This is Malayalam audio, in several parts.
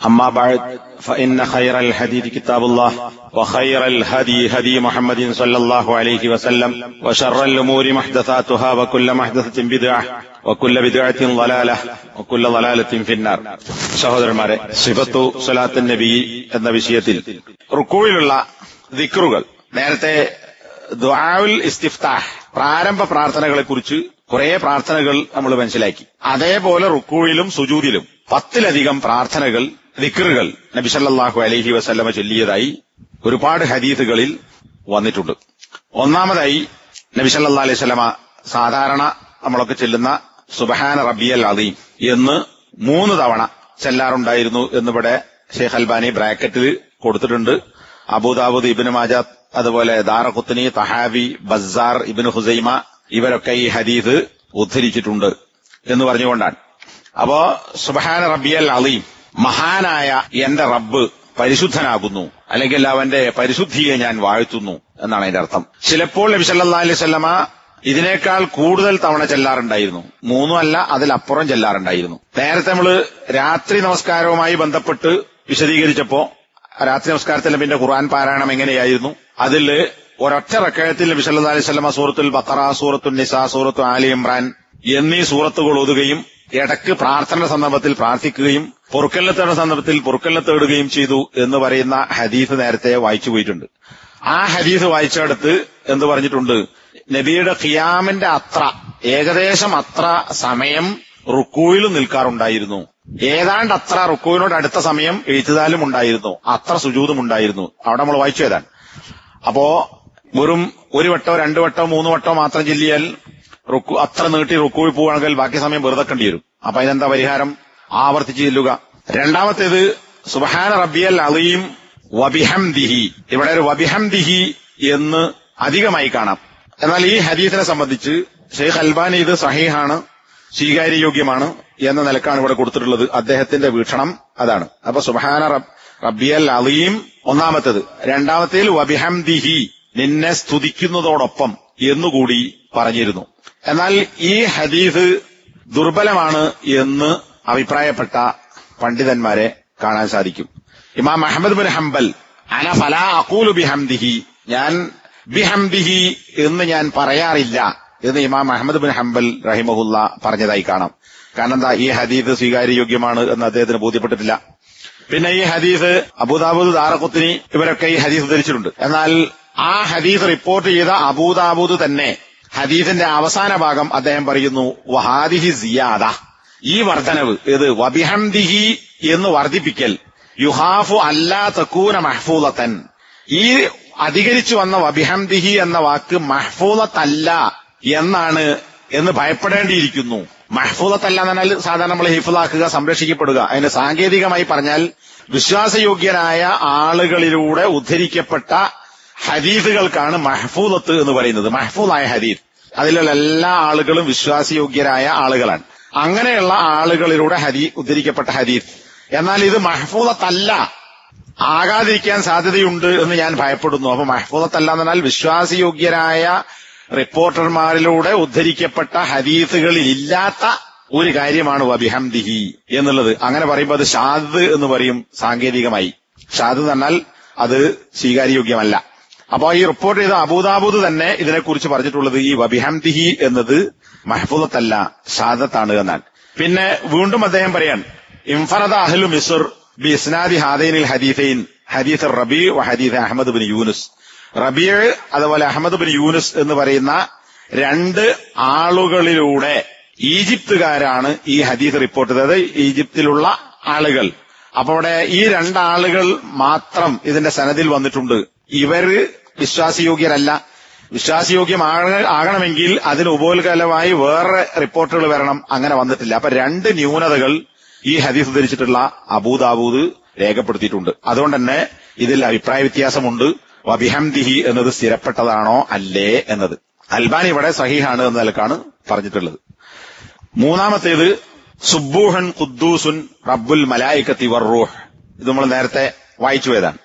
أما بعد فإن خير الحديث كتاب الله وخير الهدي هدي محمد صلى الله عليه وسلم وشر الأمور محدثاتها وكل محدثة بدعة وكل بدعة ضلالة وكل ضلالة في النار സഹോദരന്മാരെ സിഫത്തു സലാത്ത് നബി എന്ന വിഷയത്തിൽ റുക്കൂയിലുള്ള ദിക്റുകൾ നേരത്തെ ദുആഉൽ ഇസ്തിഫ്താഹ് പ്രാരംഭ പ്രാർത്ഥനകളെ കുറിച്ച് കുറെ പ്രാർത്ഥനകൾ നമ്മൾ മനസ്സിലാക്കി അതേപോലെ റുക്കൂയിലും സുജൂദിലും പത്തിലധികം പ്രാർത്ഥനകൾ ദിക്റുകൾ നബിസല്ലാഹു അലഹി വസ്ല്ലമ ചൊല്ലിയതായി ഒരുപാട് ഹദീസുകളിൽ വന്നിട്ടുണ്ട്. ഒന്നാമതായി നബിസല്ലാ അലൈഹി സ്വലമ സാധാരണ നമ്മളൊക്കെ ചെല്ലുന്ന സുബഹാന റബിയൽ അദീം എന്ന് മൂന്ന് തവണ ചെല്ലാറുണ്ടായിരുന്നു എന്നിവിടെ ഷെയ്ഖ് അൽബാനി ബ്രാക്കറ്റിൽ കൊടുത്തിട്ടുണ്ട്. അബൂദാബുദ് ഇബിന് മാജാദ് അതുപോലെ ദാറഖുത്തനി തഹാവി ബസാർ ഇബിന് ഹുസൈമ ഇവരൊക്കെ ഈ ഹദീസ് ഉദ്ധരിച്ചിട്ടുണ്ട് എന്ന് പറഞ്ഞുകൊണ്ടാണ്. അപ്പോ സുബഹാന റബിയൽ അലീം മഹാനായ എന്റെ റബ്ബ് പരിശുദ്ധനാകുന്നു. അല്ലെങ്കിൽ അവന്റെ പരിശുദ്ധിയെ ഞാൻ വാഴ്ത്തുന്നു എന്നാണ് അതിന്റെ അർത്ഥം. ചിലപ്പോൾ നബി അലൈഹി സ്വല്ലമ ഇതിനേക്കാൾ കൂടുതൽ തവണ ചെല്ലാറുണ്ടായിരുന്നു. മൂന്നുമല്ല അതിലപ്പുറം ചെല്ലാറുണ്ടായിരുന്നു. നേരത്തെ നമ്മൾ രാത്രി നമസ്കാരവുമായി ബന്ധപ്പെട്ട് വിശദീകരിച്ചപ്പോ രാത്രി നമസ്കാരത്തിൽ പിന്നെ ഖുർആൻ പാരായണം എങ്ങനെയായിരുന്നു? അതിൽ ഒരൊറ്റ റക്കയത്തിൽ നബി അലൈഹി വസല്ലമ സൂറത്തുൽ ബത്തറ സൂറത്തുൽ നിസാ സൂറത്തു ആലി ഇമ്രാൻ എന്നീ സൂറത്തുകൾ ഓതുകയും ഇടയ്ക്ക് പ്രാർത്ഥന സന്ദർഭത്തിൽ പ്രാർത്ഥിക്കുകയും പൊറുക്കലിനെ സന്ദർഭത്തിൽ പൊറുക്കലിനെ തേടുകയും ചെയ്തു എന്ന് പറയുന്ന ഹദീഫ് നേരത്തെ വായിച്ചു പോയിട്ടുണ്ട്. ആ ഹദീഫ് വായിച്ചെടുത്ത് എന്ന് പറഞ്ഞിട്ടുണ്ട് നബിയുടെ ഖിയാമിന്റെ അത്ര ഏകദേശം അത്ര സമയം റുക്കൂയിൽ നിൽക്കാറുണ്ടായിരുന്നു. ഏതാണ്ട് അത്ര റുക്കൂവിനോട് അടുത്ത സമയം എഴുത്തുതാലും ഉണ്ടായിരുന്നു. അത്ര സുജൂതും ഉണ്ടായിരുന്നു. അവിടെ നമ്മൾ വായിച്ചു ഏതാണ്. അപ്പോ വെറും ഒരു വട്ടോ രണ്ടു വട്ടോ മൂന്ന് വട്ടോ മാത്രം ചെല്ലിയാൽ റുക്കു അത്ര നീട്ടി റുക്കുവിൽ പോവുകയാണെങ്കിൽ ബാക്കി സമയം വെറുതെ കണ്ടി വരും അപ്പൊ അതിനെന്താ പരിഹാരം? ആവർത്തിച്ച് ചെല്ലുക. രണ്ടാമത്തേത് സുബഹാന റബ്ബിയൽ അലീം വബിഹംദിഹി. ഇവിടെ ഒരു വബിഹംദിഹി എന്ന് അധികമായി കാണാം. എന്നാൽ ഈ ഹദീസിനെ സംബന്ധിച്ച് ഷെയ്ഖ് അൽബാനി ഇത് സഹീഹാണ് സ്വീകാര്യയോഗ്യമാണ് എന്ന നിലക്കാണ് ഇവിടെ കൊടുത്തിട്ടുള്ളത്. അദ്ദേഹത്തിന്റെ വീക്ഷണം അതാണ്. അപ്പൊ സുബഹാന റബ്ബിയൽ അലീം ഒന്നാമത്തേത്. രണ്ടാമത്തേൽ വബിഹംദിഹി. നിന്നെ സ്തുതിക്കുന്നതോടൊപ്പം എന്നുകൂടി പറഞ്ഞിരുന്നു. എന്നാൽ ഈ ഹദീസ് ദുർബലമാണ് എന്ന് അഭിപ്രായപ്പെട്ട പണ്ഡിതന്മാരെ കാണാൻ സാധിക്കും. ഇമാം അഹമ്മദ് ബിൻ ഹംബൽ അന ഫലാ അക്കൂലു ബിഹംദിഹി ഞാൻ ബിഹംദിഹി എന്ന് ഞാൻ പറയാറില്ല എന്ന് ഇമാം അഹമ്മദ് ബിൻ ഹംബൽ റഹിമഹുല്ല പറഞ്ഞതായി കാണാം. കാരണം എന്താ ഈ ഹദീസ് സ്വീകാര്യയോഗ്യമാണ് എന്ന് അദ്ദേഹത്തിന് ബോധ്യപ്പെട്ടിട്ടില്ല. പിന്നെ ഈ ഹദീസ് അബൂദാബൂദ് ദാറക്കുത്തിനി ഇവരൊക്കെ ഈ ഹദീസ് ധരിച്ചിട്ടുണ്ട് എന്നാൽ ആ ഹദീസ് റിപ്പോർട്ട് ചെയ്ത അബൂദാബൂദ് തന്നെ ഹദീസിന്റെ അവസാന ഭാഗം അദ്ദേഹം പറയുന്നു വഹാദിഹി സിയാദ. ഈ വർധനവ് ഇത് വബിഹംദിഹി എന്ന് വർദ്ധിപ്പിക്കൽ യുഹാഫു അല്ലാ തക്കൂന മഹ്ഫൂലത്തൻ ഈ അധികരിച്ചു വന്ന വബിഹംദിഹി എന്ന വാക്ക് മഹ്ഫൂലത്തല്ല എന്നാണ് എന്ന് ഭയപ്പെടേണ്ടിയിരിക്കുന്നു. മഹ്ഫൂലത്തല്ല എന്നാൽ സാധാരണ നമ്മൾ ഹിഫുലാക്കുക സംരക്ഷിക്കപ്പെടുക. അതിന് സാങ്കേതികമായി പറഞ്ഞാൽ വിശ്വാസയോഗ്യരായ ആളുകളിലൂടെ ഉദ്ധരിക്കപ്പെട്ട ഹദീസുകൾക്കാണ് മഹഫൂലത്ത് എന്ന് പറയുന്നത്. മഹഫൂലായ ഹദീദ്. അതിലുള്ള എല്ലാ ആളുകളും വിശ്വാസയോഗ്യരായ ആളുകളാണ്. അങ്ങനെയുള്ള ആളുകളിലൂടെ ഹദീ ഉദ്ധരിക്കപ്പെട്ട ഹദീസ് എന്നാൽ ഇത് മഹഫൂലത്തല്ല ആകാതിരിക്കാൻ സാധ്യതയുണ്ട് എന്ന് ഞാൻ ഭയപ്പെടുന്നു. അപ്പൊ മഹഫൂലത്തല്ല എന്ന് വിശ്വാസയോഗ്യരായ റിപ്പോർട്ടർമാരിലൂടെ ഉദ്ധരിക്കപ്പെട്ട ഹദീസുകളിൽ ഇല്ലാത്ത ഒരു കാര്യമാണ് വബിഹംദിഹി എന്നുള്ളത്. അങ്ങനെ പറയുമ്പോൾ അത് ഷാദ് എന്ന് പറയും സാങ്കേതികമായി. ഷാദ് എന്നാൽ അത് സ്വീകാര്യയോഗ്യമല്ല. അപ്പോ ഈ റിപ്പോർട്ട് ചെയ്ത അബൂദാബൂദ് തന്നെ ഇതിനെക്കുറിച്ച് പറഞ്ഞിട്ടുള്ളത് ഈ വബിഹംദിഹി എന്നത് മഹഫൂദത്തല്ല ഷാദത്താണ് എന്നാണ് പിന്നെ വീണ്ടും അദ്ദേഹം പറയാൻ ഇംഫറദ അഹ്ലു മിസുർ ബി ഇസ്നാദി ഹാദൈനിൽ ഹദീഫൈൻ ഹദീസ് റബി ഹദീസ് അഹമ്മദ് ബിൻ യൂനുസ്. റബിയ അതുപോലെ അഹമ്മദ് ബിൻ യൂനുസ് എന്ന് പറയുന്ന രണ്ട് ആളുകളിലൂടെ ഈജിപ്തുകാരാണ് ഈ ഹദീസ് റിപ്പോർട്ട് ചെയ്തത്. ഈജിപ്തിലുള്ള ആളുകൾ. അപ്പൊ അവിടെ ഈ രണ്ടാളുകൾ മാത്രം ഇതിന്റെ സനദിൽ വന്നിട്ടുണ്ട്. ഇവർ വിശ്വാസയോഗ്യരല്ല. വിശ്വാസയോഗ്യം ആകണമെങ്കിൽ അതിന് ഉപോത്കലമായി വേറെ റിപ്പോർട്ടുകൾ വരണം. അങ്ങനെ വന്നിട്ടില്ല. അപ്പൊ രണ്ട് ന്യൂനതകൾ ഈ ഹദീസ് ധരിച്ചിട്ടുള്ള അബൂദാബൂദ് രേഖപ്പെടുത്തിയിട്ടുണ്ട്. അതുകൊണ്ട് തന്നെ ഇതിൽ അഭിപ്രായ വ്യത്യാസമുണ്ട്. വബിഹംദിഹി എന്നത് സ്ഥിരപ്പെട്ടതാണോ അല്ലേ എന്നത്. അൽബാനി ഇവിടെ സഹിഹാണ് എന്ന നിലക്കാണ് പറഞ്ഞിട്ടുള്ളത്. മൂന്നാമത്തേത് സുബൂഹൻ ഖുദ്ദൂസുൻ റബ്ബുൽ മലായിക്കത്തി വർറൂഹ് ഇത് നമ്മൾ നേരത്തെ വായിച്ചു പോയതാണ്.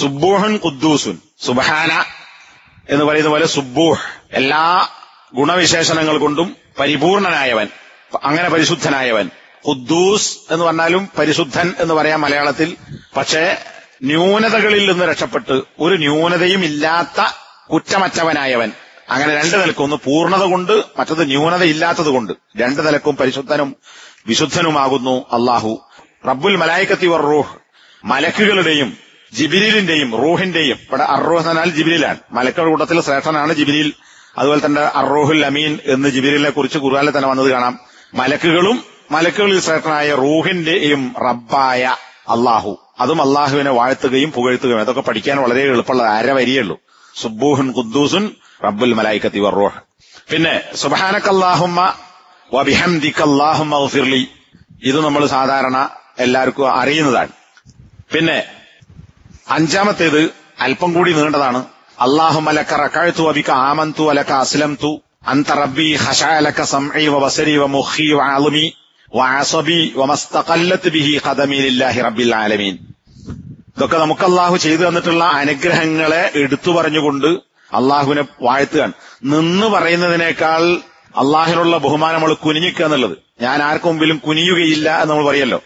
സുബൂഹൻ ഖുദ്ദൂസുൻ. സുബഹാന എന്ന് പറയുന്ന പോലെ സുബൂഹ്. എല്ലാ ഗുണവിശേഷണങ്ങൾ കൊണ്ടും പരിപൂർണനായവൻ. അങ്ങനെ പരിശുദ്ധനായവൻ. ഖുദ്ദൂസ് എന്ന് പറഞ്ഞാലും പരിശുദ്ധൻ എന്ന് പറയാം മലയാളത്തിൽ. പക്ഷേ ന്യൂനതകളിൽ നിന്ന് രക്ഷപ്പെട്ട് ഒരു ന്യൂനതയും ഇല്ലാത്ത കുറ്റമറ്റവനായവൻ. അങ്ങനെ രണ്ട് നിലക്കും ഒന്ന് പൂർണത കൊണ്ട് മറ്റത് ന്യൂനത ഇല്ലാത്തത് കൊണ്ട്. രണ്ട് നിലക്കും പരിശുദ്ധനും വിശുദ്ധനുമാകുന്നു അള്ളാഹു റബ്ബുൽ മലായിക്കത്തി വർ റൂഹ്. മലക്കുകളുടെയും ജിബിരിലിന്റെയും റൂഹിന്റെയും. ഇവിടെ അറൂഹ് എന്നാൽ ജിബിരിലാണ് മലക്കുകളുടെ കൂട്ടത്തിൽ ശ്രേഷ്ഠനാണ് ജിബിരിൽ അതുപോലെ തന്നെ അർറൂഹുൽ അമീൻ എന്ന് ജിബിരിലിനെ കുറിച്ച് ഖുർആനിൽ തന്നെ വന്നത് കാണാം. മലക്കുകളും മലക്കുകളിൽ ശ്രേഷ്ഠനായ റൂഹിന്റെയും റബ്ബായ അള്ളാഹു അതും അള്ളാഹുവിനെ വാഴ്ത്തുകയും പുകഴ്ത്തുകയും. അതൊക്കെ പഠിക്കാൻ വളരെ എളുപ്പമുള്ള അര വരിയുള്ളൂ സുബൂഹുൻ ഖുദ്ദൂസുൻ റബ്ബുൽ മലായിക്കത്തി വർറൂഹ് പിന്നെ സുബഹാനക്കല്ലാഹുമ്മ വബിഹംദിക്കല്ലാഹുമ്മ ഇത് നമ്മൾ സാധാരണ എല്ലാവർക്കും അറിയുന്നതാണ്. പിന്നെ അഞ്ചാമത്തേത് അല്പം കൂടി നീണ്ടതാണ്. അള്ളാഹു അലക്ക റക്കാഴ്ത്തു അബിക ആമന്തു അലക്ക അസ്ലംതു. അന്ത റബ്ബി ഹഷാലക്ക സംഇ വബസരി ബിഹി ഖദമി ലില്ലാഹി റബ്ബിൽ ആലമീൻ. ഇതൊക്കെ നമുക്ക് അള്ളാഹു ചെയ്തു തന്നിട്ടുള്ള അനുഗ്രഹങ്ങളെ എടുത്തു പറഞ്ഞുകൊണ്ട് അള്ളാഹുവിനെ വാഴ്ത്തുകയാണ്. നിന്ന് പറയുന്നതിനേക്കാൾ അള്ളാഹിനുള്ള ബഹുമാനം നമ്മൾ കുനിഞ്ഞിക്കുക എന്നുള്ളത്. ഞാൻ ആർക്കും മുമ്പിലും കുനിയുകയില്ല എന്ന് നമ്മൾ പറയല്ലോ.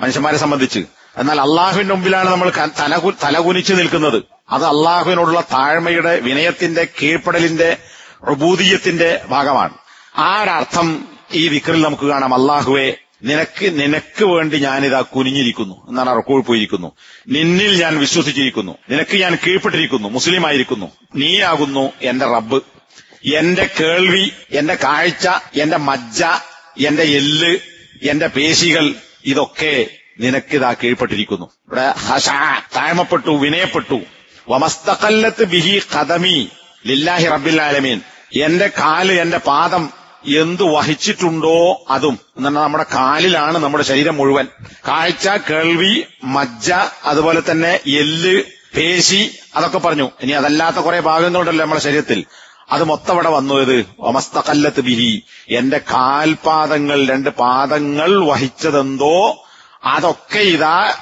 മനുഷ്യന്മാരെ സംബന്ധിച്ച്. എന്നാൽ അള്ളാഹുവിന്റെ മുമ്പിലാണ് നമ്മൾ തലകുനിച്ച് നിൽക്കുന്നത്. അത് അള്ളാഹുവിനോടുള്ള താഴ്മയുടെ വിനയത്തിന്റെ കീഴ്പ്പെടലിന്റെ റുബൂദീയത്തിന്റെ ഭാഗമാണ്. ആ ഒരർത്ഥം ഈ വിക്രിൽ നമുക്ക് കാണാം. അള്ളാഹുവെ നിനക്ക് നിനക്ക് വേണ്ടി ഞാനിതാ കുനിഞ്ഞിരിക്കുന്നു. എന്നാണ് റക്കോൾ പോയിരിക്കുന്നു. നിന്നിൽ ഞാൻ വിശ്വസിച്ചിരിക്കുന്നു. നിനക്ക് ഞാൻ കീഴ്പ്പെട്ടിരിക്കുന്നു. മുസ്ലിം ആയിരിക്കുന്നു നീയാകുന്നു എന്റെ റബ്ബ്. എന്റെ കേൾവി എന്റെ കാഴ്ച എന്റെ മജ്ജ എന്റെ എല്ല് എന്റെ പേശികൾ ഇതൊക്കെ നിനക്കിതാ കീഴ്പ്പെട്ടിരിക്കുന്നു. ഇവിടെ ഹഷ താഴ്മപ്പെട്ടു വിനയപ്പെട്ടു. വമസ്തകല്ലത്ത് ബിഹി ഖദമി ലില്ലാഹി റബ്ബിൽ ആലമീൻ. എന്റെ കാൽ എന്റെ പാദം എന്തു വഹിച്ചിട്ടുണ്ടോ അതും. എന്നാൽ നമ്മുടെ കാലിലാണ് നമ്മുടെ ശരീരം മുഴുവൻ. കാഴ്ച കേൾവി മജ്ജ അതുപോലെ തന്നെ എല്ല് പേശി അതൊക്കെ പറഞ്ഞു. ഇനി അതല്ലാത്ത കുറെ ഭാഗങ്ങളുണ്ടല്ലോ നമ്മുടെ ശരീരത്തിൽ. അത് മൊത്തം ഇവിടെ വന്നു ഇത്. ഒമസ്തകല്ലത്ത് ബിഹി. എന്റെ കാൽപാദങ്ങൾ രണ്ട് പാദങ്ങൾ വഹിച്ചതെന്തോ അതൊക്കെ ഇതാ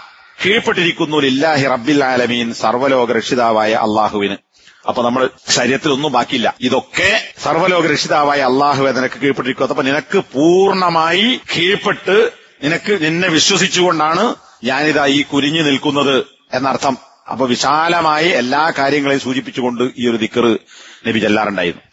കീഴ്പ്പെട്ടിരിക്കുന്നു ലില്ലാഹി റബ്ബിൽ ആലമീൻ സർവലോക രക്ഷിതാവായ അള്ളാഹുവിന്. അപ്പൊ നമ്മൾ ശരീരത്തിൽ ഒന്നും ബാക്കിയില്ല. ഇതൊക്കെ സർവലോക രക്ഷിതാവായ അള്ളാഹു നിനക്ക് കീഴ്പ്പെട്ടിരിക്കും അപ്പൊ നിനക്ക് പൂർണമായി കീഴ്പ്പെട്ട് നിനക്ക് നിന്നെ വിശ്വസിച്ചുകൊണ്ടാണ് ഞാനിതാ ഈ കുരിഞ്ഞു നിൽക്കുന്നത് എന്നർത്ഥം. അപ്പൊ വിശാലമായി എല്ലാ കാര്യങ്ങളെയും സൂചിപ്പിച്ചുകൊണ്ട് ഈ ഒരു ദിക്കറ് നബി ചെല്ലാറുണ്ടായിരുന്നു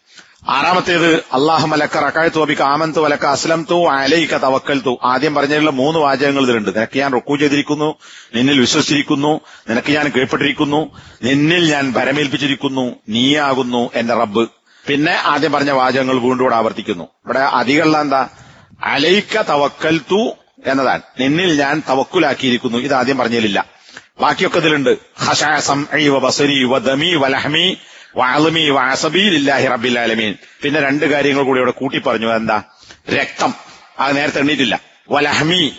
ആറാമത്തേത് അള്ളാഹു മലക്ക റക്കാഴ്ത്തു അബിക്ക് ആമന്തു വലക്ക അസ്ലം തു അലയിക്ക തവക്കൽത്തു ആദ്യം പറഞ്ഞതിലുള്ള മൂന്ന് വാചകങ്ങൾ ഇതിലുണ്ട്. നിനക്ക് ഞാൻ റുക്കു ചെയ്തിരിക്കുന്നു നിന്നിൽ വിശ്വസിച്ചിരിക്കുന്നു നിനക്ക് ഞാൻ കീഴ്പ്പെട്ടിരിക്കുന്നു നിന്നിൽ ഞാൻ ഭരമേൽപ്പിച്ചിരിക്കുന്നു നീയാകുന്നു എന്റെ റബ്ബ്. പിന്നെ ആദ്യം പറഞ്ഞ വാചകങ്ങൾ വീണ്ടും കൂടെ ആവർത്തിക്കുന്നു. ഇവിടെ അധികമുള്ള എന്താ? അലയിക്ക തവക്കൽത്തു എന്നതാണ്. നിന്നിൽ ഞാൻ തവക്കുലാക്കിയിരിക്കുന്നു. ഇത് ആദ്യം പറഞ്ഞതിലില്ല ബാക്കിയൊക്കെ ഇതിലുണ്ട്. ഹഷാസം ബസരി വദമി വലഹമി വാളമി വാസബി ലില്ലാഹി റബ്ബിൽ ആലമീൻ. പിന്നെ രണ്ട് കാര്യങ്ങൾ കൂടി ഇവിടെ കൂട്ടി പറഞ്ഞു എന്താ രക്തം. അത് നേരത്തെ എണ്ണീറ്റില്ല. വലഹമി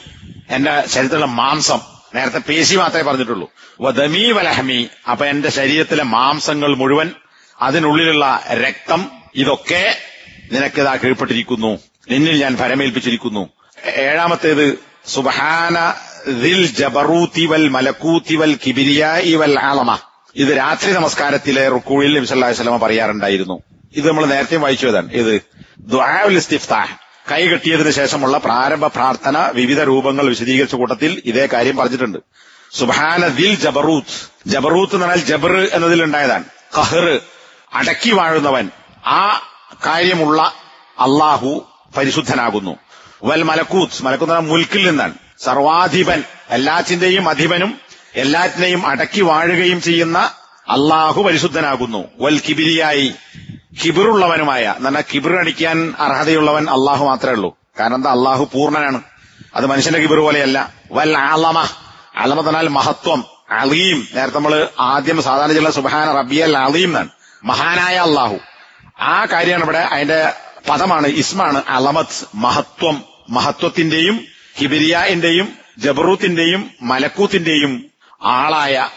എന്റെ ശരീരത്തിലുള്ള മാംസം. നേരത്തെ പേശി മാത്രമേ പറഞ്ഞിട്ടുള്ളൂ. വദമി വലഹമി. അപ്പൊ എന്റെ ശരീരത്തിലെ മാംസങ്ങൾ മുഴുവൻ അതിനുള്ളിലുള്ള രക്തം ഇതൊക്കെ നിനക്ക് നിനക്കിതാ കീഴ്പ്പെട്ടിരിക്കുന്നു. നിന്നിൽ ഞാൻ ഫരമേൽപ്പിച്ചിരിക്കുന്നു. ഏഴാമത്തേത് സുബഹാന ദിൽ ജബറൂത്തി വൽ വൽ കിബിരിയായി വൽ ആലമ. ഇത് രാത്രി നമസ്കാരത്തിലെ റുക്കൂഴിൽ നബി സല്ലല്ലാഹു അലൈഹി പറയാറുണ്ടായിരുന്നു. ഇത് നമ്മൾ നേരത്തെ വായിച്ചതാണ്. ഇത് ദുആഉൽ ഇസ്തിഫ്താഹ്. കൈ കെട്ടിയതിനു ശേഷമുള്ള പ്രാരംഭ പ്രാർത്ഥന വിവിധ രൂപങ്ങൾ വിശദീകരിച്ച കൂട്ടത്തിൽ ഇതേ കാര്യം പറഞ്ഞിട്ടുണ്ട്. സുബാന ദിൽ ജബറൂത്ത്. ജബറൂത്ത് എന്ന് പറഞ്ഞാൽ ജബർ എന്നതിലുണ്ടായതാണ് ഖഹർ അടക്കി വാഴുന്നവൻ. ആ കാര്യമുള്ള അള്ളാഹു പരിശുദ്ധനാകുന്നു. വൽ മലക്കൂത്ത്. മലക്കൂത്ത് മുൽക്കിൽ നിന്നാണ്. സർവാധിപൻ. എല്ലാറ്റിന്റെയും അധിപനും എല്ലാറ്റിനെയും അടക്കി വാഴുകയും ചെയ്യുന്ന അള്ളാഹു പരിശുദ്ധനാകുന്നു. വൽ കിബിരിയായി കിബിറുള്ളവനുമായ എന്നാൽ കിബിർ അടിക്കാൻ അർഹതയുള്ളവൻ അള്ളാഹു മാത്രമേ ഉള്ളൂ. കാരണം എന്താ? അള്ളാഹു പൂർണനാണ്. അത് മനുഷ്യന്റെ കിബിർ പോലെയല്ല. വൽ ആലമ അലമ മഹത്വം അലീം. നേരത്തെ നമ്മൾ ആദ്യം സാധാരണ ചില സുബാന റബിയൽ അലീം എന്നാണ്. മഹാനായ അള്ളാഹു ആ കാര്യമാണ് ഇവിടെ അതിന്റെ പദമാണ് ഇസ്മാണ് അലമത് മഹത്വം. മഹത്വത്തിന്റെയും ഹിബിരിയാന്റെയും ജബറൂത്തിന്റെയും മലക്കൂത്തിന്റെയും ആളായ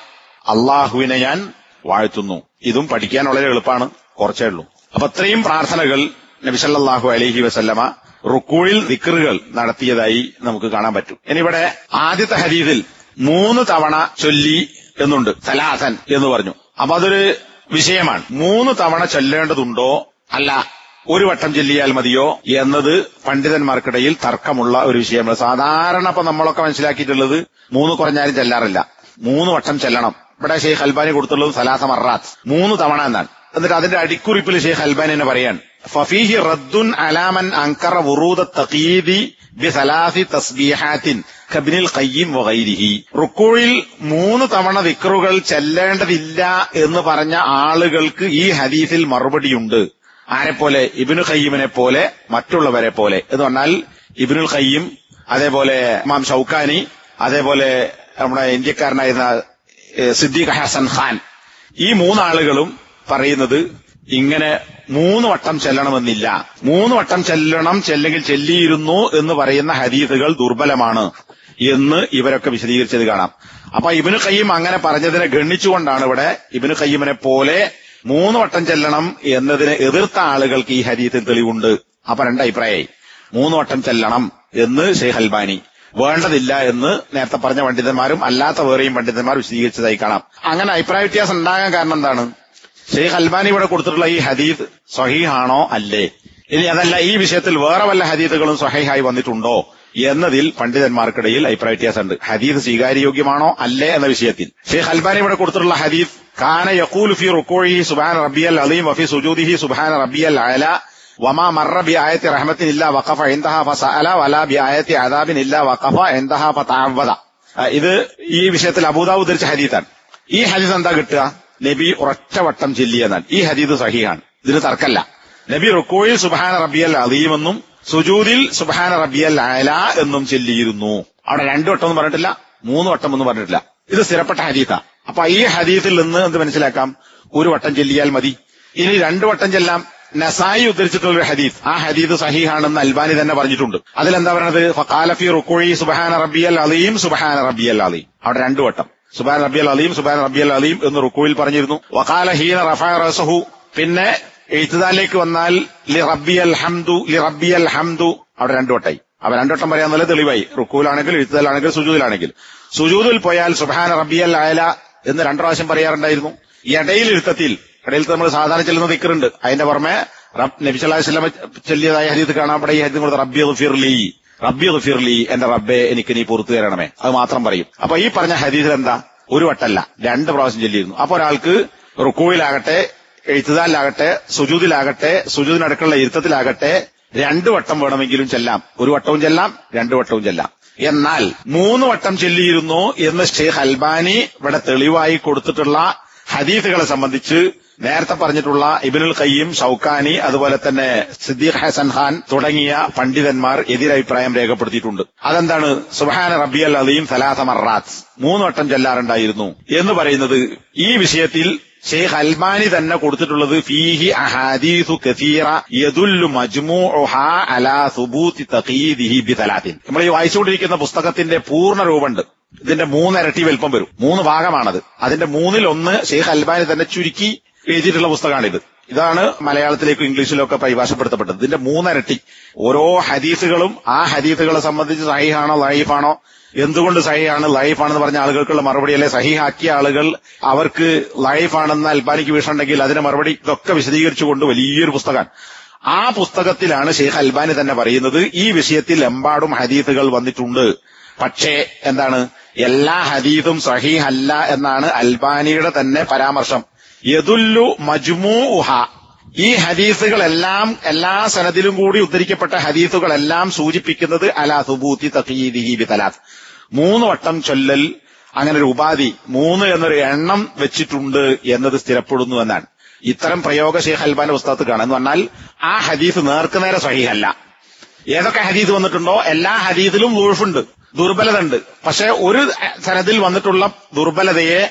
അള്ളാഹുവിനെ ഞാൻ വാഴ്ത്തുന്നു. ഇതും പഠിക്കാൻ വളരെ എളുപ്പമാണ് കുറച്ചേ ഉള്ളൂ. അപ്പൊ അത്രയും പ്രാർത്ഥനകൾ നബിസല്ലാഹു അലഹി വസല്ലമ റുക്കൂഴിൽ ദിക്കറുകൾ നടത്തിയതായി നമുക്ക് കാണാൻ പറ്റും. ഇനി ഇവിടെ ആദ്യത്തെ ഹരീതിൽ മൂന്ന് തവണ ചൊല്ലി എന്നുണ്ട്. സലാസൻ എന്ന് പറഞ്ഞു. അപ്പൊ അതൊരു വിഷയമാണ്. മൂന്ന് തവണ ചൊല്ലേണ്ടതുണ്ടോ? അല്ല ഒരു വട്ടം ചൊല്ലിയാൽ മതിയോ എന്നത് പണ്ഡിതന്മാർക്കിടയിൽ തർക്കമുള്ള ഒരു വിഷയമാണ്. സാധാരണ ഇപ്പൊ നമ്മളൊക്കെ മനസ്സിലാക്കിയിട്ടുള്ളത് മൂന്ന് കുറഞ്ഞാലും ചെല്ലാറില്ല. മൂന്ന് വട്ടം ചെല്ലണം. ഇവിടെ ഷെയ്ഖ് അൽബാനി കൊടുത്തുള്ളത് സലാസ മറാത്ത്. മൂന്ന് തവണ എന്നാണ്. എന്നിട്ട് അതിന്റെ അടിക്കുറിപ്പിൽ ഷെയ്ഖ് അൽബാനി എന്നെ പറയാണ്. ഫഫീഹി റദ്ദുൻ അലാമൻ അങ്കറ വുറൂദ തഖീദി ബിസലാസി തസ്ബീഹാത്തിൻ കബിനിൽ ഖയ്യിം വഗൈരിഹി റുക്കൂഴിൽ മൂന്ന് തവണ വിക്റുകൾ ചെല്ലേണ്ടതില്ല എന്ന് പറഞ്ഞ ആളുകൾക്ക് ഈ ഹദീസിൽ മറുപടിയുണ്ട്. ആരെപ്പോലെ? ഇബിനു ഖയ്യിമിനെ പോലെ മറ്റുള്ളവരെ പോലെ. എന്ന് പറഞ്ഞാൽ ഇബിനുൽ ഖയ്യിം അതേപോലെ ഇമാം ഷൌക്കാനി അതേപോലെ നമ്മുടെ ഇന്ത്യക്കാരനായിരുന്ന സിദ്ദീഖ് ഹസൻ ഖാൻ. ഈ മൂന്നാളുകളും പറയുന്നത് ഇങ്ങനെ മൂന്ന് വട്ടം ചെല്ലണമെന്നില്ല. മൂന്ന് വട്ടം ചെല്ലണം ചെല്ലെങ്കിൽ ചെല്ലിയിരുന്നു എന്ന് പറയുന്ന ഹരീതുകൾ ദുർബലമാണ് എന്ന് ഇവരൊക്കെ വിശദീകരിച്ചത് കാണാം. അപ്പൊ ഇബിന് ഖയ്യിം അങ്ങനെ പറഞ്ഞതിനെ ഗണ്ണിച്ചുകൊണ്ടാണ് ഇവിടെ ഇബിന് ഖയ്യിമിനെ പോലെ മൂന്ന് വട്ടം ചെല്ലണം എന്നതിനെ എതിർത്ത ആളുകൾക്ക് ഈ ഹരീത്തിൽ തെളിവുണ്ട്. അപ്പൊ രണ്ട് അഭിപ്രായമായി മൂന്ന് വട്ടം ചെല്ലണം എന്ന് ഷെയ്ഖ് അൽബാനി. വേണ്ടതില്ല എന്ന് നേരത്തെ പറഞ്ഞ പണ്ഡിതന്മാരും അല്ലാത്ത വേറെയും പണ്ഡിതന്മാർ വിശദീകരിച്ചതായി കാണാം. അങ്ങനെ അഭിപ്രായ വ്യത്യാസം ഉണ്ടാകാൻ കാരണം എന്താണ്? ഷെയ്ഖ് അൽബാനി ഇവിടെ കൊടുത്തിട്ടുള്ള ഈ ഹദീദ് സഹീഹാണോ അല്ലേ? ഇനി അതല്ല ഈ വിഷയത്തിൽ വേറെ വല്ല ഹദീദുകളും സഹീഹായി വന്നിട്ടുണ്ടോ എന്നതിൽ പണ്ഡിതന്മാർക്കിടയിൽ അഭിപ്രായ വ്യത്യാസമുണ്ട്. ഹദീദ് സ്വീകാര്യയോഗ്യമാണോ അല്ലേ എന്ന വിഷയത്തിൽ. ഷെയ്ഖ് അൽബാനി ഇവിടെ കൊടുത്തിട്ടുള്ള ഹദീദ് കാന യക്കൂൽ ഫി റുക്കോഴി സുബാൻ റബിയൽ അലീം വഫി സുജൂദിഹി സുബാൻ റബിയൽ അല വമാ മറബി ആയത്തി റഹ്മത്തിൻ ഇല്ല വഖഫ ഇൻതഹ ഫസഅല വലാ ആയത്തി അദാബിൻ ഇല്ല വഖഫ ഇൻതഹ ഫതഅവദ ഇത് ഈ വിഷയത്തിൽ അബൂദാവ് ഉദ്ധരിച്ച ഹദീത്താണ്. ഈ ഹദീസ് എന്താ കിട്ടുക? നബി ഉറച്ചവട്ടം വട്ടം ചെല്ലിയെന്നാൽ ഈ ഹദീദ് സഹീഹാണ്. ഇതിന് തർക്കല്ല. നബി റുക്കോയിൽ സുബാന റബ്ബിയൽ അലീമെന്നും സുജൂദിൽ സുബാന റബ്ബിയൽ അല എന്നും ചെല്ലിയിരുന്നു. അവിടെ രണ്ടു വട്ടം ഒന്നും പറഞ്ഞിട്ടില്ല മൂന്ന് വട്ടം ഒന്നും പറഞ്ഞിട്ടില്ല. ഇത് സ്ഥിരപ്പെട്ട ഹദീത്ത. അപ്പൊ ഈ ഹദീത്തിൽ നിന്ന് എന്ത് മനസ്സിലാക്കാം? ഒരു വട്ടം ചെല്ലിയാൽ മതി. ഇനി രണ്ടു വട്ടം ചെല്ലാം നസായി ഉദ്ധരിച്ചിട്ടുള്ള ഒരു ഹദീസ്. ആ ഹദീസ് സഹീഹാണെന്ന് അൽബാനി തന്നെ പറഞ്ഞിട്ടുണ്ട്. അതിലെന്താ പറയുന്നത് ഫഖാലഫി റുക്കുഴി സുബാൻ റബ്ബിയൽ അലീം സുബാൻ റബ്ബിയൽ അലീം. അവിടെ രണ്ടു വട്ടം. സുബാൻ റബ്ബിയൽ അലീം സുബാൻ റബ്ബിയൽ അലീം എന്ന് റുക്കോയിൽ പറഞ്ഞിരുന്നു. ഹീന റഫാ റസഹു പിന്നെ എഴുത്തുദാലേക്ക് വന്നാൽ ലി റബ്ബിയൽ ഹംദു ലി റബ്ബിയൽ ഹംദു. അവിടെ രണ്ടു വട്ടായി. അവ രണ്ടു വട്ടം പറയാൻ നല്ല തെളിവായി. റുക്കൂലാണെങ്കിൽ എഴുത്തുദാലാണെങ്കിൽ സുജൂദിലാണെങ്കിൽ. സുജൂദിൽ പോയാൽ സുബാൻ റബ്ബിയൽ അയല എന്ന് രണ്ടു പ്രാവശ്യം പറയാറുണ്ടായിരുന്നു. ഇടയിൽ ഇരുത്തത്തിൽ ഇടയിൽ നമ്മൾ സാധാരണ ചെല്ലുന്ന ദിക്കറുണ്ട് അതിന്റെ പുറമെ നബി സല്ലല്ലാഹു അലൈഹി വസല്ലം ചെല്ലിയതായ കാണാൻ ഇവിടെ ഈ ഹദീസ് കൊടുത്ത റബ്ബി ഫിർലി റബ്ബി ഫിർലി എന്റെ റബ്ബെ എനിക്ക് നീ പുറത്തു തരണമേ. അത് മാത്രം പറയും. അപ്പൊ ഈ പറഞ്ഞ ഹരീതിൽ എന്താ? ഒരു വട്ടല്ല. രണ്ട് പ്രാവശ്യം ചൊല്ലിയിരുന്നു. അപ്പൊ ഒരാൾക്ക് റുക്കുവിലാകട്ടെ എഴുത്തുതാലിലാകട്ടെ സുജൂതിലാകട്ടെ സുജൂതിനടുക്കുള്ള ഇരുത്തത്തിലാകട്ടെ രണ്ടു വട്ടം വേണമെങ്കിലും ചെല്ലാം. ഒരു വട്ടവും ചെല്ലാം രണ്ടു വട്ടവും ചെല്ലാം. എന്നാൽ മൂന്ന് വട്ടം ചൊല്ലിയിരുന്നു എന്ന് ഷെയ്ഖ് അൽബാനി ഇവിടെ തെളിവായി കൊടുത്തിട്ടുള്ള ഹദീസുകളെ സംബന്ധിച്ച് നേരത്തെ പറഞ്ഞിട്ടുള്ള ഇബിനുൽ ഖയ്യിം ഷൌക്കാനി അതുപോലെ തന്നെ സിദ്ദീഖ് ഹസൻ ഖാൻ തുടങ്ങിയ പണ്ഡിതന്മാർ എതിരഭിപ്രായം രേഖപ്പെടുത്തിയിട്ടുണ്ട്. അതെന്താണ്? സുബാന റബ്ബിയൽ അലീം സലാസ മറാത്ത് മൂന്ന് വട്ടം ചെല്ലാറുണ്ടായിരുന്നു. എന്ന് പറയുന്നത് ഈ വിഷയത്തിൽ ഷെയ്ഖ് അൽമാനി തന്നെ കൊടുത്തിട്ടുള്ളത് ഫീഹി അഹാദീസു കസീറ യദുല്ലു മജ്മൂഉഹ അലാ തഖീദിഹി നമ്മൾ ഈ വായിച്ചുകൊണ്ടിരിക്കുന്ന പുസ്തകത്തിന്റെ പൂർണ രൂപമുണ്ട്. ഇതിന്റെ മൂന്നിരട്ടി വലിപ്പം വരും. മൂന്ന് ഭാഗമാണത്. അതിന്റെ മൂന്നിൽ ഒന്ന് ഷെയ്ഖ് അൽബാനി തന്നെ ചുരുക്കി എഴുതിയിട്ടുള്ള പുസ്തകമാണിത്. ഇതാണ് മലയാളത്തിലേക്കും ഇംഗ്ലീഷിലും ഒക്കെ പരിഭാഷപ്പെടുത്തപ്പെട്ടത്. ഇതിന്റെ മൂന്നരട്ടി. ഓരോ ഹദീസുകളും ആ ഹദീസുകളെ സംബന്ധിച്ച് സഹിഹാണോ ലൈഫാണോ എന്തുകൊണ്ട് സഹിയാണ് ലൈഫാണെന്ന് പറഞ്ഞ ആളുകൾക്കുള്ള മറുപടി അല്ലെ സഹിഹാക്കിയ ആളുകൾ അവർക്ക് ലൈഫാണെന്ന് അൽബാനിക്ക് വീഷുണ്ടെങ്കിൽ അതിന്റെ മറുപടി ഇതൊക്കെ വിശദീകരിച്ചുകൊണ്ട് വലിയൊരു പുസ്തകമാണ്. ആ പുസ്തകത്തിലാണ് ഷെയ്ഖ് അൽബാനി തന്നെ പറയുന്നത് ഈ വിഷയത്തിൽ എമ്പാടും ഹദീസുകൾ വന്നിട്ടുണ്ട്. പക്ഷേ എന്താണ്? എല്ലാ ഹദീസും സഹീഹല്ല എന്നാണ് അൽബാനിയുടെ തന്നെ പരാമർശം. യദുല്ലു മജ്മൂഹ ഈ ഹദീസുകളെല്ലാം എല്ലാ സനദിലും കൂടി ഉദ്ധരിക്കപ്പെട്ട ഹദീസുകളെല്ലാം സൂചിപ്പിക്കുന്നത് അലാ സുബൂത്തി തഖീദിഹി ബിതലാത്ത് മൂന്ന് വട്ടം ചൊല്ലൽ അങ്ങനെ ഒരു ഉപാധി മൂന്ന് എന്നൊരു എണ്ണം വെച്ചിട്ടുണ്ട് എന്നത് സ്ഥിരപ്പെടുന്നു എന്നാണ്. ഇത്തരം പ്രയോഗ ഷെയ്ഖ് അൽബാന്റെ പുസ്തകത്ത് എന്ന് പറഞ്ഞാൽ ആ ഹദീസ് നേർക്കുനേരെ സഹിഹല്ല. ഏതൊക്കെ ഹദീസ് വന്നിട്ടുണ്ടോ എല്ലാ ഹദീസിലും ദൂഴ്ഫുണ്ട് ദുർബലത ഉണ്ട് പക്ഷെ ഒരു സനദിൽ വന്നിട്ടുള്ള ദുർബലതയെ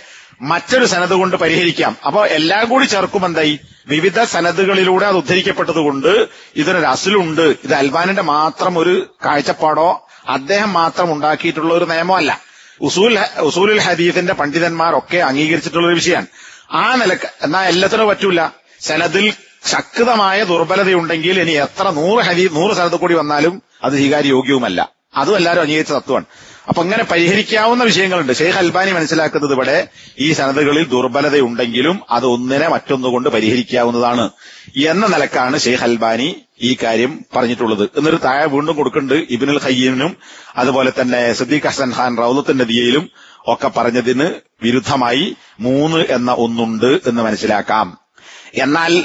മറ്റൊരു സനത് കൊണ്ട് പരിഹരിക്കാം. അപ്പോൾ എല്ലാം കൂടി ചേർക്കുമ്പോൾ എന്തായി? വിവിധ സനദുകളിലൂടെ അത് ഉദ്ധരിക്കപ്പെട്ടതുകൊണ്ട് ഇതിനൊരു അസിലുണ്ട് ഇത് അൽബാനിന്റെ മാത്രം ഒരു കാഴ്ചപ്പാടോ അദ്ദേഹം മാത്രം ഉണ്ടാക്കിയിട്ടുള്ള ഒരു നിയമമല്ല ഉസൂൽ ഉസൂലുൽ ഹദീഫിന്റെ പണ്ഡിതന്മാരൊക്കെ അംഗീകരിച്ചിട്ടുള്ള ഒരു വിഷയമാണ് ആ നിലയ്ക്ക് എന്നാ എല്ലാത്തിനും പറ്റൂല. സനദിൽ ശക്തമായ ദുർബലതയുണ്ടെങ്കിൽ ഇനി എത്ര നൂറ് ഹരി നൂറ് സ്ഥലത്ത് കൂടി വന്നാലും അത് സ്വീകാര്യോഗ്യവുമല്ല അതും എല്ലാവരും അംഗീകരിച്ച തത്വമാണ്. അപ്പൊ അങ്ങനെ പരിഹരിക്കാവുന്ന വിഷയങ്ങളുണ്ട്. ഷെയ്ഖ് അൽബാനി മനസ്സിലാക്കുന്നത് ഇവിടെ ഈ സനദുകളിൽ ദുർബലതയുണ്ടെങ്കിലും അത് ഒന്നിനെ മറ്റൊന്നുകൊണ്ട് പരിഹരിക്കാവുന്നതാണ് എന്ന നിലക്കാണ് ഷെയ്ഖ് അൽബാനി ഈ കാര്യം പറഞ്ഞിട്ടുള്ളത്. എന്നൊരു താഴെ വീണ്ടും കൊടുക്കുന്നുണ്ട് ഇബിനുൽ ഖയ്യീമിനും അതുപോലെ തന്നെ സദീഖ് ഹസൻ ഖാൻ റൌലത്തിന്റെ ദിയയിലും ഒക്കെ പറഞ്ഞതിന് വിരുദ്ധമായി മൂന്ന് എന്ന ഒന്നുണ്ട് എന്ന് മനസ്സിലാക്കാം. എന്നാൽ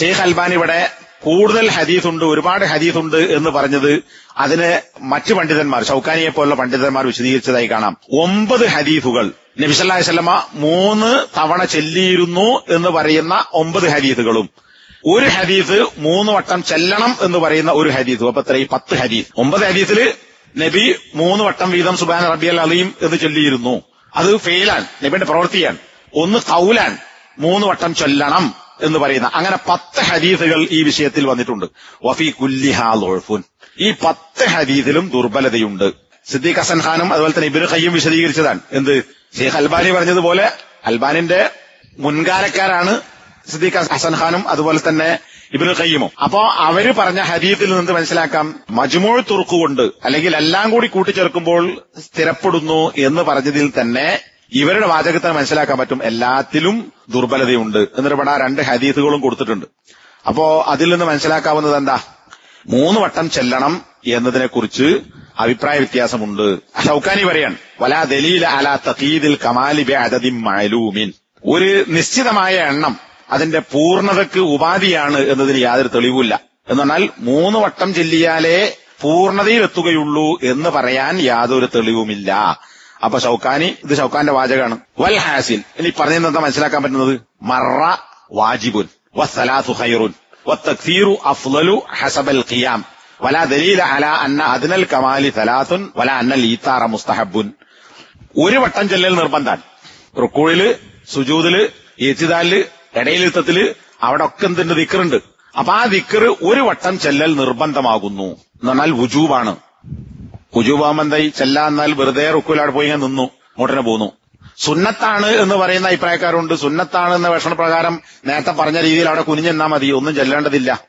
ഷെയ്ഖ് അൽബാനി ഇവിടെ കൂടുതൽ ഹദീസുണ്ട് ഒരുപാട് ഹദീസുണ്ട് എന്ന് പറഞ്ഞത് അതിനെ മറ്റു പണ്ഡിതന്മാർ ഷൌക്കാനിയെ പോലുള്ള പണ്ഡിതന്മാർ വിശദീകരിച്ചതായി കാണാം. ഒമ്പത് ഹദീസുകൾ നബിസല്ലാഹി സ്വലമ മൂന്ന് തവണ ചെല്ലിയിരുന്നു എന്ന് പറയുന്ന ഒമ്പത് ഹദീസുകളും. ഒരു ഹദീസ് മൂന്ന് വട്ടം ചെല്ലണം എന്ന് പറയുന്ന ഒരു ഹദീസും. അപ്പൊ ഇത്രയും പത്ത് ഹദീസ്. ഒമ്പത് ഹദീസിൽ നബി മൂന്ന് വട്ടം വീതം സുബാൻ റബി അൽ അലീം എന്ന് ചൊല്ലിയിരുന്നു. അത് ഫെയിലാണ് നബിയുടെ പ്രവൃത്തിയാണ്. ഒന്ന് കൗലാൻ മൂന്ന് വട്ടം ചൊല്ലണം. എന്ന് പറയുന്ന അങ്ങനെ പത്ത് ഹദീസുകൾ ഈ വിഷയത്തിൽ വന്നിട്ടുണ്ട്. വഫി ലോഴ്ഫുൻ. ഈ പത്ത് ഹദീസിലും ദുർബലതയുണ്ട്. സിദ്ദീഖ് ഹസൻ ഖാനും അതുപോലെ തന്നെ ഇബിന് ഖയ്യും വിശദീകരിച്ചതാണ്. എന്ത്? ഷെയ്ഖ് അൽബാനി പറഞ്ഞതുപോലെ അൽബാനിന്റെ മുൻകാലക്കാരാണ് സിദ്ദീഖ് ഹസൻ ഖാനും അതുപോലെ തന്നെ ഇബിന് ഖയ്യുമോ. അപ്പോ അവർ പറഞ്ഞ ഹദീത്തിൽ നിന്ന് മനസ്സിലാക്കാം. മജ്മൂൾ തുറക്കുകൊണ്ട് അല്ലെങ്കിൽ എല്ലാം കൂടി കൂട്ടിച്ചേർക്കുമ്പോൾ സ്ഥിരപ്പെടുന്നു എന്ന് പറഞ്ഞതിൽ തന്നെ ഇവരുടെ വാചകത്തിന് മനസ്സിലാക്കാൻ പറ്റും എല്ലാത്തിലും ദുർബലതയുണ്ട് എന്നിട്ട് ഇവിടെ രണ്ട് ഹദീസുകളും കൊടുത്തിട്ടുണ്ട്. അപ്പോ അതിൽ നിന്ന് മനസ്സിലാക്കാവുന്നത് എന്താ? മൂന്ന് വട്ടം ചെല്ലണം എന്നതിനെ കുറിച്ച് അഭിപ്രായ വ്യത്യാസമുണ്ട്. ഷൌക്കാനി പറയാൻ വലാ ദലീൽ അല തഖീദിൽ കമാലി ബി അദദിൻ മഅലൂമിൻ. ഒരു നിശ്ചിതമായ എണ്ണം അതിന്റെ പൂർണതയ്ക്ക് ഉപാധിയാണ് എന്നതിന് യാതൊരു തെളിവില്ല എന്ന് പറഞ്ഞാൽ മൂന്ന് വട്ടം ചെല്ലിയാലേ പൂർണതയിലെത്തുകയുള്ളൂ എന്ന് പറയാൻ യാതൊരു തെളിവുമില്ല. അപ്പൊ ഷൗക്കാനി ഇത് ഷൗക്കാന്റെ വാചകമാണ്. വൽ ഹാസിൻ. ഇനി എന്താ മനസ്സിലാക്കാൻ പറ്റുന്നത്? മറ വാജിബുൻ. വസ്സലാസു ഖൈറുൻ. വത്തക്സീറു അഫ്ളലു ഹസബൽ ഖിയാം. വലാ ദലീല അല അന്ന അദ്നൽ കമാലി സലാത്തുൻ വല അന്നൽ ഈത്താറ മുസ്തഹബുൻ ഒരു വട്ടം ചെല്ലൽ നിർബന്ധാൻ റുക്കൂഴിൽ സുജൂതിൽ ഏച്ചിതാലിൽ ഇടയിലിത്തത്തിൽ അവിടെ ഒക്കെ എന്തിന്റെ ദിക്കറുണ്ട് അപ്പൊ ആ ദിക്കറ് ഒരു വട്ടം ചെല്ലൽ നിർബന്ധമാകുന്നു എന്ന് പറഞ്ഞാൽ വുജൂബാണ്. വുജൂബാകുമ്പോ ചെല്ലാന്നാൽ വെറുതെ റുക്കുലാട് പോയി ഞാൻ നിന്നു. അങ്ങോട്ടിനെ പോന്നു. സുന്നത്താണ് എന്ന് പറയുന്ന അഭിപ്രായക്കാരുണ്ട്. സുന്നത്താണ് എന്ന വേഷണ പ്രകാരം നേരത്തെ പറഞ്ഞ രീതിയിൽ അവിടെ കുനിഞ്ഞെന്നാ മതി. ഒന്നും ചെല്ലേണ്ടതില്ല.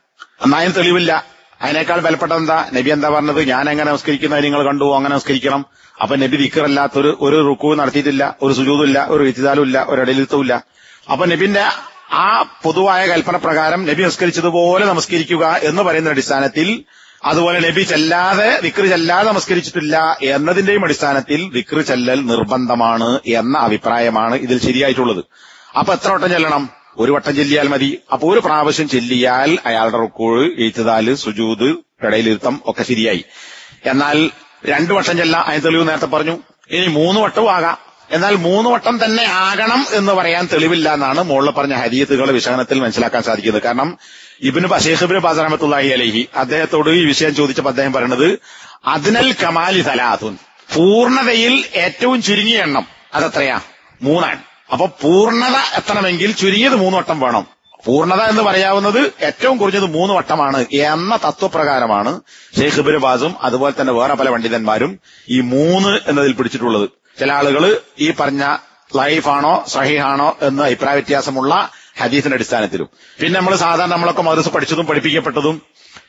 എന്നായും തെളിവില്ല. അതിനേക്കാൾ ബലപ്പെട്ട എന്താ നബി എന്താ പറഞ്ഞത്? ഞാൻ എങ്ങനെ നമസ്കരിക്കുന്നത് നിങ്ങൾ കണ്ടു? അങ്ങനെ നമസ്കരിക്കണം. അപ്പൊ നബി ദിക്കറല്ലാത്തൊരു ഒരു റുക്കു നടത്തിയിട്ടില്ല. ഒരു സുജൂതുമില്ല ഒരു വിത്തിതാലും ഇല്ല ഒരു ഇടയിലിത്തവും അപ്പൊ നബിന്റെ ആ പൊതുവായ കൽപ്പന പ്രകാരം നബി നമസ്കരിച്ചതുപോലെ നമസ്കരിക്കുക എന്ന് പറയുന്ന അടിസ്ഥാനത്തിൽ അതുപോലെ നബി ചെല്ലാതെ വിക്രി ചെല്ലാതെ നമസ്കരിച്ചിട്ടില്ല എന്നതിന്റെയും അടിസ്ഥാനത്തിൽ വിക്രി ചെല്ലൽ നിർബന്ധമാണ് എന്ന അഭിപ്രായമാണ് ഇതിൽ ശരിയായിട്ടുള്ളത്. അപ്പൊ എത്ര വട്ടം ചെല്ലണം? ഒരു വട്ടം ചെല്ലിയാൽ മതി. അപ്പൊ ഒരു പ്രാവശ്യം ചെല്ലിയാൽ അയാളുടെ റുക്കോഴ് എഴുത്തുതാൽ സുജൂത് ഇടയിലിരുത്തം ഒക്കെ ശരിയായി. എന്നാൽ രണ്ടു വട്ടം ചെല്ലാം അതിന് തെളിവ് നേരത്തെ പറഞ്ഞു. ഇനി മൂന്ന് വട്ടവും ആകാം. എന്നാൽ മൂന്ന് വട്ടം തന്നെ ആകണം എന്ന് പറയാൻ തെളിവില്ല എന്നാണ് മുകളിൽ പറഞ്ഞ ഹരീത്തുകളുടെ വിശകലനത്തിൽ മനസ്സിലാക്കാൻ സാധിക്കുന്നത്. കാരണം ഇബിന് ബഷേഖിബിന് ബാസറമത്തുല്ലാഹി അലഹി അദ്ദേഹത്തോട് ഈ വിഷയം ചോദിച്ചപ്പോൾ അദ്ദേഹം പറയുന്നത് അതിനൽ കമാലി തലാത്തുൻ പൂർണതയിൽ ഏറ്റവും ചുരുങ്ങിയ എണ്ണം അതെത്രയാ? മൂന്നാണ്. അപ്പൊ പൂർണത എത്തണമെങ്കിൽ ചുരുങ്ങിയത് മൂന്ന് വട്ടം വേണം. പൂർണത എന്ന് പറയാവുന്നത് ഏറ്റവും കുറഞ്ഞത് മൂന്ന് വട്ടമാണ് എന്ന തത്വപ്രകാരമാണ് ഷെയ്ഖ് ഇബിന് ബാസും അതുപോലെ തന്നെ വേറെ പല പണ്ഡിതന്മാരും ഈ മൂന്ന് എന്നതിൽ പിടിച്ചിട്ടുള്ളത്. ചില ആളുകൾ ഈ പറഞ്ഞ ലൈഫാണോ സഹിഹാണോ എന്ന് അഭിപ്രായ വ്യത്യാസമുള്ള ഹദീസിന്റെ അടിസ്ഥാനത്തിലും. പിന്നെ നമ്മൾ സാധാരണ നമ്മളൊക്കെ മദ്രസ പഠിച്ചതും പഠിപ്പിക്കപ്പെട്ടതും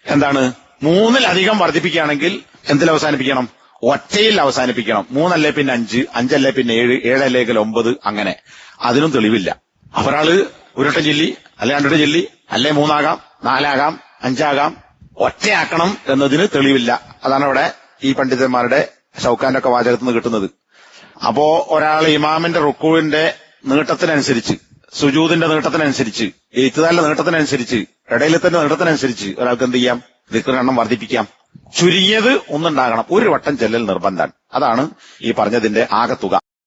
എന്താണ്? മൂന്നിലധികം വർദ്ധിപ്പിക്കുകയാണെങ്കിൽ എന്തിൽ അവസാനിപ്പിക്കണം? ഒറ്റയിൽ അവസാനിപ്പിക്കണം. മൂന്നല്ലേ പിന്നെ അഞ്ച് അഞ്ചല്ലേ പിന്നെ ഏഴ് ഏഴല്ലെങ്കിൽ ഒമ്പത് അങ്ങനെ. അതിനും തെളിവില്ല. ഒരാൾ ഒരുട്ട ചൊല്ലി അല്ലെ രണ്ടിട്ട് ചൊല്ലി അല്ലെ മൂന്നാകാം നാലാകാം അഞ്ചാകാം ഒറ്റയാക്കണം എന്നതിന് തെളിവില്ല. അതാണ് അവിടെ ഈ പണ്ഡിതന്മാരുടെ ഷൗക്കാന്റെ ഒക്കെ വാചകത്തിൽ നിന്ന് കിട്ടുന്നത്. അപ്പോ ഒരാൾ ഇമാമിന്റെ റുക്കുവിന്റെ നീട്ടത്തിനനുസരിച്ച് സുജൂദിന്റെ നീട്ടത്തിനനുസരിച്ച് എഴുത്തുകാരുടെ നീട്ടത്തിനനുസരിച്ച് ഇടയിലത്തിന്റെ നീട്ടത്തിനനുസരിച്ച് ഒരാൾക്ക് എന്ത് ചെയ്യാം? ദിക്കറെണ്ണം വർദ്ധിപ്പിക്കാം. ചുരുങ്ങിയത് ഒന്നുണ്ടാകണം. ഒരു വട്ടം ചെല്ലൽ നിർബന്ധം അതാണ് ഈ പറഞ്ഞതിന്റെ ആകത്തുക.